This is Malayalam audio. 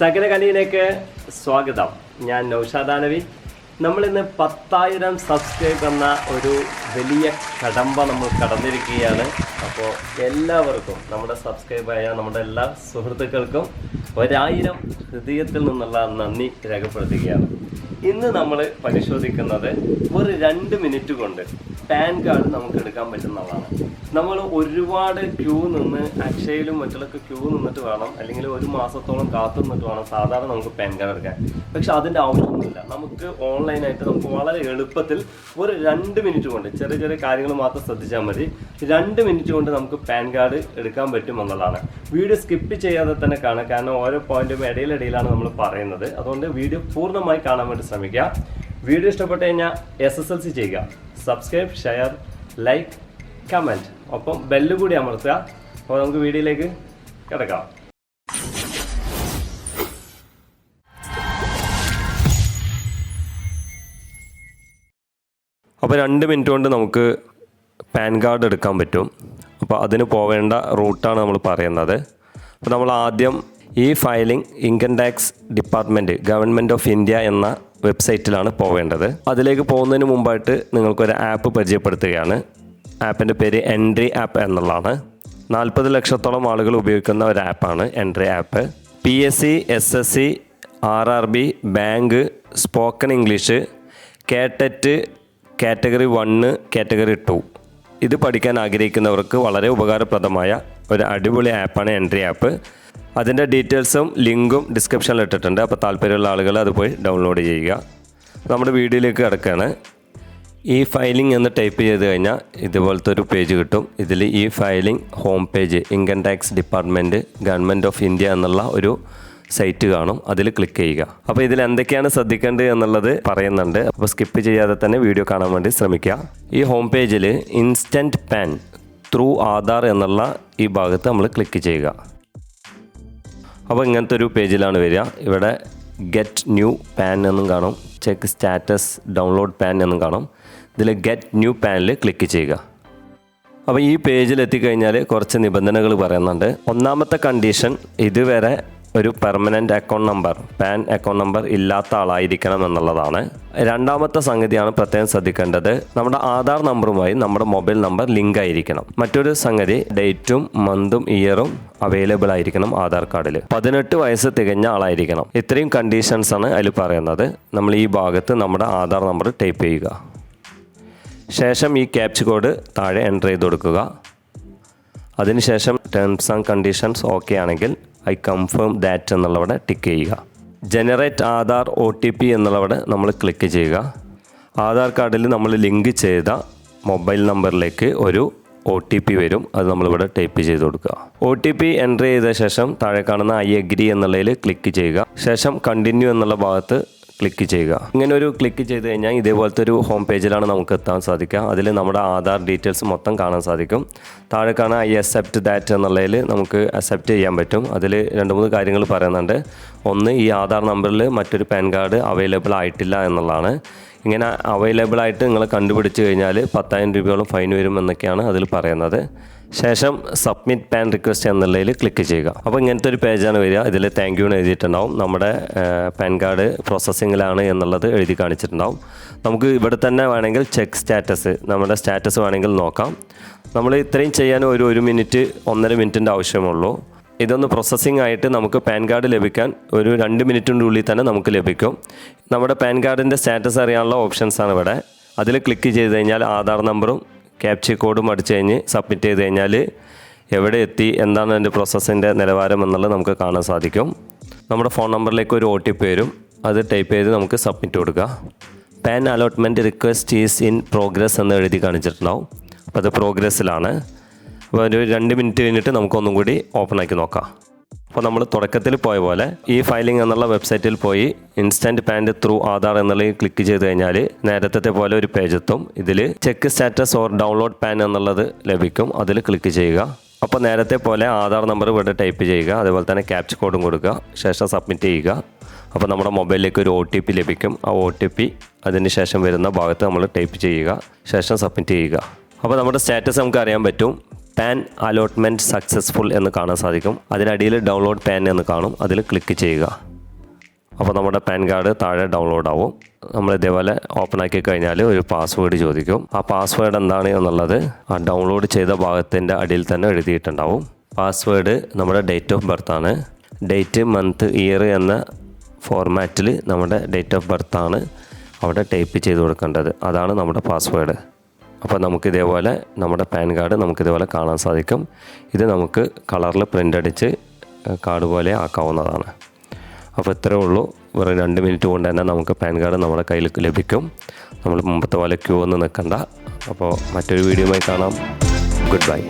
സകലകലയിലേക്ക് സ്വാഗതം. ഞാൻ നൗഷാദാനവി നമ്മളിന്ന് പത്തായിരം സബ്സ്ക്രൈബ് എന്ന ഒരു വലിയ കടമ്പ നമ്മൾ കടന്നിരിക്കുകയാണ്. അപ്പോൾ എല്ലാവർക്കും നമ്മുടെ സബ്സ്ക്രൈബായ നമ്മുടെ എല്ലാ സുഹൃത്തുക്കൾക്കും ഒരായിരം ഹൃദയത്തിൽ നിന്നുള്ള നന്ദി രേഖപ്പെടുത്തുകയാണ്. ഇന്ന് നമ്മൾ പരിശോധിക്കുന്നത് ഒരു രണ്ട് മിനിറ്റ് കൊണ്ട് പാൻ കാർഡ് നമുക്ക് എടുക്കാൻ പറ്റുന്നതാണ്. നമ്മൾ ഒരുപാട് ക്യൂ നിന്ന് അക്ഷയയിലും മറ്റുള്ളൊക്കെ ക്യൂ നിന്നിട്ട് വേണം. അല്ലെങ്കിൽ ഒരു മാസത്തോളം കാത്തു നിന്നിട്ട് വേണം സാധാരണ നമുക്ക് പാൻ കാർഡ് എടുക്കാൻ. പക്ഷെ അതിന്റെ ആവശ്യമൊന്നുമില്ല. നമുക്ക് ഓൺലൈനായിട്ട് നമുക്ക് വളരെ എളുപ്പത്തിൽ ഒരു രണ്ട് മിനിറ്റ് കൊണ്ട് ചെറിയ ചെറിയ കാര്യങ്ങൾ മാത്രം ശ്രദ്ധിച്ചാൽ മതി. രണ്ട് മിനിറ്റ് കൊണ്ട് നമുക്ക് പാൻ കാർഡ് എടുക്കാൻ പറ്റും എന്നുള്ളതാണ്. വീഡിയോ സ്കിപ്പ് ചെയ്യാതെ തന്നെ കാണാം കാരണം ഓരോ പോയിന്റും ഇടയിലിടയിലാണ് നമ്മൾ പറയുന്നത്. അതുകൊണ്ട് വീഡിയോ പൂർണമായി കാണാൻ വേണ്ടി ശ്രമിക്കുക. വീഡിയോ ഇഷ്ടപ്പെട്ട് കഴിഞ്ഞാൽ എസ് എസ് എൽ സി ചെയ്യുക. സബ്സ്ക്രൈബ് ഷെയർ ലൈക്ക് കമന്റ് ഒപ്പം ബെല്ല് കൂടി അമർത്തുക. അപ്പോൾ നമുക്ക് വീഡിയോയിലേക്ക് കിടക്കാം. അപ്പോൾ രണ്ട് മിനിറ്റ് കൊണ്ട് നമുക്ക് പാൻ കാർഡ് എടുക്കാൻ പറ്റും. അപ്പോൾ അതിന് പോവേണ്ട റൂട്ടാണ് നമ്മൾ പറയുന്നത്. അപ്പോൾ നമ്മൾ ആദ്യം e filing income tax department government of India എന്ന വെബ്സൈറ്റിലാണ് പോവേണ്ടത്. അതിലേക്ക് പോകുന്നതിന് മുമ്പായിട്ട് നിങ്ങൾക്കൊരു ആപ്പ് പരിചയപ്പെടുത്തുകയാണ്. ആപ്പിന്റെ പേര് എൻട്രി ആപ്പ് എന്നുള്ളതാണ്. നാൽപ്പത് ലക്ഷത്തോളം ആളുകൾ ഉപയോഗിക്കുന്ന ഒരു ആപ്പാണ് entry app P S C S S C R R B bank spoken English കേട്ടറ്റ് category one category two ഇത് പഠിക്കാൻ ആഗ്രഹിക്കുന്നവർക്ക് വളരെ ഉപകാരപ്രദമായ ഒരു അടിപൊളി ആപ്പാണ് എൻട്രി ആപ്പ് അതിന്റെ ഡീറ്റെയിൽസും ലിങ്കും ഡിസ്ക്രിപ്ഷനിൽ ഇട്ടിട്ടുണ്ട്. അപ്പോൾ താല്പര്യമുള്ള ആളുകൾ അത് പോയി ഡൗൺലോഡ് ചെയ്യുക. നമ്മുടെ വീഡിയോയിലേക്ക് കിടക്കുകയാണ്. ഈ ഫയലിംഗ് എന്ന് ടൈപ്പ് ചെയ്ത് കഴിഞ്ഞാൽ ഇതുപോലത്തെ ഒരു പേജ് കിട്ടും. ഇതിൽ e filing home page income tax department government of India എന്നുള്ള ഒരു സൈറ്റ് കാണും. അതിൽ ക്ലിക്ക് ചെയ്യുക. അപ്പോൾ ഇതിൽ എന്തൊക്കെയാണ് ശ്രദ്ധിക്കേണ്ടത് എന്നുള്ളത് പറയുന്നുണ്ട്. അപ്പോൾ സ്കിപ്പ് ചെയ്യാതെ തന്നെ വീഡിയോ കാണാൻ വേണ്ടി ശ്രമിക്കുക. ഈ ഹോം പേജിൽ ഇൻസ്റ്റന്റ് പാൻ ത്രൂ ആധാർ എന്നുള്ള ഈ ഭാഗത്ത് നമ്മൾ ക്ലിക്ക് ചെയ്യുക. അപ്പോൾ ഇങ്ങനത്തെ ഒരു പേജിലാണ് വരിക. ഇവിടെ ഗെറ്റ് ന്യൂ പാൻ എന്നും കാണും. ചെക്ക് സ്റ്റാറ്റസ് ഡൗൺലോഡ് പാൻ എന്നും കാണും. ഇതിൽ ഗെറ്റ് ന്യൂ പാനിൽ ക്ലിക്ക് ചെയ്യുക. അപ്പോൾ ഈ പേജിൽ എത്തിക്കഴിഞ്ഞാൽ കുറച്ച് നിബന്ധനകൾ പറയുന്നുണ്ട്. ഒന്നാമത്തെ കണ്ടീഷൻ ഇതുവരെ ഒരു permanent account number PAN account number ഇല്ലാത്ത ആളായിരിക്കണം എന്നുള്ളതാണ്. രണ്ടാമത്തെ സംഗതിയാണ് പ്രത്യേകം ശ്രദ്ധിക്കേണ്ടത്. നമ്മുടെ ആധാർ നമ്പറുമായി നമ്മുടെ മൊബൈൽ നമ്പർ ലിങ്ക് ആയിരിക്കണം. മറ്റൊരു സംഗതി ഡേറ്റും മന്തും ഇയറും അവൈലബിൾ ആയിരിക്കണം ആധാർ കാർഡിൽ പതിനെട്ട് വയസ്സ് തികഞ്ഞ ആളായിരിക്കണം. ഇത്രയും കണ്ടീഷൻസ് ആണ് അതിൽ പറയുന്നത്. നമ്മൾ ഈ ഭാഗത്ത് നമ്മുടെ ആധാർ നമ്പർ ടൈപ്പ് ചെയ്യുക. ശേഷം ഈ ക്യാപ്ച് കോഡ് താഴെ എന്റർ ചെയ്ത് കൊടുക്കുക. അതിനുശേഷം ടേംസ് ആൻഡ് കണ്ടീഷൻസ് ഓക്കെ ആണെങ്കിൽ ഐ കൺഫേം ദാറ്റ് എന്നുള്ളവിടെ ടിക്ക് ചെയ്യുക. Generate Aadhaar O T P എന്നുള്ളവിടെ നമ്മൾ ക്ലിക്ക് ചെയ്യുക. ആധാർ കാർഡിൽ നമ്മൾ ലിങ്ക് ചെയ്ത മൊബൈൽ നമ്പറിലേക്ക് ഒരു ഒ ടി പി വരും. അത് നമ്മളിവിടെ ടൈപ്പ് ചെയ്ത് കൊടുക്കുക. ഒ ടി പി എന്റർ ചെയ്ത ശേഷം താഴെ കാണുന്ന ഐ അഗ്രി എന്നുള്ളതിൽ ക്ലിക്ക് ചെയ്യുക. ശേഷം കണ്ടിന്യൂ എന്നുള്ള ഭാഗത്ത് ക്ലിക്ക് ചെയ്യുക. ഇങ്ങനെ ഒരു ക്ലിക്ക് ചെയ്ത് കഴിഞ്ഞാൽ ഇതേപോലത്തെ ഒരു ഹോം പേജിലാണ് നമുക്ക് എത്താൻ സാധിക്കുക. അതിൽ നമ്മുടെ ആധാർ ഡീറ്റെയിൽസ് മൊത്തം കാണാൻ സാധിക്കും. താഴെ കാണാൻ ഐ അക്സെപ്റ്റ് ദാറ്റ് എന്നുള്ളതിൽ നമുക്ക് അക്സെപ്റ്റ് ചെയ്യാൻ പറ്റും. അതിൽ രണ്ട് മൂന്ന് കാര്യങ്ങൾ പറയുന്നുണ്ട്. ഒന്ന് ഈ ആധാർ നമ്പറിൽ മറ്റൊരു പാൻ കാർഡ് അവൈലബിൾ ആയിട്ടില്ല എന്നുള്ളതാണ്. ഇങ്ങനെ അവൈലബിൾ ആയിട്ട് നിങ്ങൾ കണ്ടുപിടിച്ച് കഴിഞ്ഞാൽ പത്തായിരം രൂപയോളം ഫൈൻ വരും എന്നൊക്കെയാണ് അതിൽ പറയുന്നത്. ശേഷം സബ്മിറ്റ് പാൻ റിക്വസ്റ്റ് എന്നുള്ളതിൽ ക്ലിക്ക് ചെയ്യുക. അപ്പോൾ ഇങ്ങനത്തെ ഒരു പേജാണ് വരിക. ഇതിൽ താങ്ക് യു എന്ന് എഴുതിയിട്ടുണ്ടാവും. നമ്മുടെ പാൻ കാർഡ് പ്രോസസ്സിങ്ങിലാണ് എന്നുള്ളത് എഴുതി കാണിച്ചിട്ടുണ്ടാവും. നമുക്ക് ഇവിടെ തന്നെ വേണമെങ്കിൽ ചെക്ക് സ്റ്റാറ്റസ് നമ്മുടെ സ്റ്റാറ്റസ് വേണമെങ്കിൽ നോക്കാം. നമ്മൾ ഇത്രയും ചെയ്യാൻ ഒരു ഒരു മിനിറ്റ് ഒന്നര മിനിറ്റിന്റെ ആവശ്യമുള്ളൂ ഇതൊന്ന് പ്രോസസ്സിംഗ് ആയിട്ട് നമുക്ക് പാൻ കാർഡ് ലഭിക്കാൻ ഒരു രണ്ട് മിനിറ്റിന്റെ ഉള്ളിൽ തന്നെ നമുക്ക് ലഭിക്കും. നമ്മുടെ പാൻ കാർഡിന്റെ സ്റ്റാറ്റസ് അറിയാനുള്ള ഓപ്ഷൻസാണ് ഇവിടെ. അതിൽ ക്ലിക്ക് ചെയ്ത് കഴിഞ്ഞാൽ ആധാർ നമ്പറും ക്യാപ്ചി കോഡും അടിച്ചു കഴിഞ്ഞ് സബ്മിറ്റ് ചെയ്ത് കഴിഞ്ഞാൽ എവിടെ എത്തി എന്താണ് അതിന്റെ പ്രോസസ്സിന്റെ നിലവാരം എന്നുള്ളത് നമുക്ക് കാണാൻ സാധിക്കും. നമ്മുടെ ഫോൺ നമ്പറിലേക്ക് ഒരു ഒ ടി പി വരും. അത് ടൈപ്പ് ചെയ്ത് നമുക്ക് സബ്മിറ്റ് കൊടുക്കുക. PAN allotment request is in progress എന്ന് എഴുതി കാണിച്ചിട്ടുണ്ടാവും. അപ്പോൾ അത് പ്രോഗ്രസ്സിലാണ് ഒരു രണ്ട് മിനിറ്റ് കഴിഞ്ഞിട്ട് നമുക്കൊന്നും കൂടി ഓപ്പൺ ആക്കി നോക്കാം. അപ്പോൾ നമ്മൾ തുടക്കത്തിൽ പോയ പോലെ ഈ ഫയലിംഗ് എന്നുള്ള വെബ്സൈറ്റിൽ പോയി ഇൻസ്റ്റന്റ് പാൻഡ് ത്രൂ ആധാർ എന്നുള്ളത് ക്ലിക്ക് ചെയ്ത് കഴിഞ്ഞാൽ നേരത്തെ പോലെ ഒരു പേജ് എത്തും. ഇതിൽ check status or download PAN എന്നുള്ളത് ലഭിക്കും. അതിൽ ക്ലിക്ക് ചെയ്യുക. അപ്പോൾ നേരത്തെ പോലെ ആധാർ നമ്പർ ഇവിടെ ടൈപ്പ് ചെയ്യുക. അതുപോലെ തന്നെ ക്യാപ്ച് കോഡും കൊടുക്കുക. ശേഷം സബ്മിറ്റ് ചെയ്യുക. അപ്പോൾ നമ്മുടെ മൊബൈലിലേക്ക് ഒരു ഒ ടി പി ലഭിക്കും. ആ ഒ ടി പി അതിന് ശേഷം വരുന്ന ഭാഗത്ത് നമ്മൾ ടൈപ്പ് ചെയ്യുക. ശേഷം സബ്മിറ്റ് ചെയ്യുക. അപ്പോൾ നമ്മുടെ സ്റ്റാറ്റസ് നമുക്ക് അറിയാൻ പറ്റും. പാൻ അലോട്ട്മെന്റ് സക്സസ്ഫുൾ എന്ന് കാണാൻ സാധിക്കും. അതിനടിയിൽ ഡൗൺലോഡ് പാൻ എന്ന് കാണും. അതിൽ ക്ലിക്ക് ചെയ്യുക. അപ്പോൾ നമ്മുടെ പാൻ കാർഡ് താഴെ ഡൗൺലോഡ് ആവും. നമ്മൾ ഇതേപോലെ ഓപ്പൺ ആക്കി കഴിഞ്ഞാൽ ഒരു പാസ്വേഡ് ചോദിക്കും. ആ പാസ്വേഡ് എന്താണ് എന്നുള്ളത് ആ ഡൗൺലോഡ് ചെയ്ത ഭാഗത്തിന്റെ അടിയിൽ തന്നെ എഴുതിയിട്ടുണ്ടാവും. പാസ്വേഡ് നമ്മുടെ ഡേറ്റ് ഓഫ് ബർത്ത് ആണ്. ഡേറ്റ് മന്ത് ഇയർ എന്ന ഫോർമാറ്റിൽ നമ്മുടെ ഡേറ്റ് ഓഫ് ബർത്ത് ആണ് അവിടെ ടൈപ്പ് ചെയ്ത് കൊടുക്കേണ്ടത്. അതാണ് നമ്മുടെ പാസ്വേഡ് അപ്പോൾ നമുക്ക് ഇതേപോലെ നമ്മുടെ പാൻ കാർഡ് നമുക്ക് ഇതേപോലെ കാണാൻ സാധിക്കും. ഇത് നമുക്ക് കളറിൽ പ്രിന്റ് അടിച്ച് കാർഡ് പോലെ ആക്കാവുന്നതാണ്. അപ്പോൾ ഇത്രയേ ഉള്ളൂ. വെറും രണ്ട് മിനിറ്റ് കൊണ്ട് തന്നെ നമുക്ക് പാൻ കാർഡ് നമ്മുടെ കയ്യിൽ ലഭിക്കും. നമ്മൾ മുമ്പത്തെ പോലെ ക്യൂ ഒന്ന് നിൽക്കണ്ട. അപ്പോൾ മറ്റൊരു വീഡിയോയുമായി കാണാം. Good bye.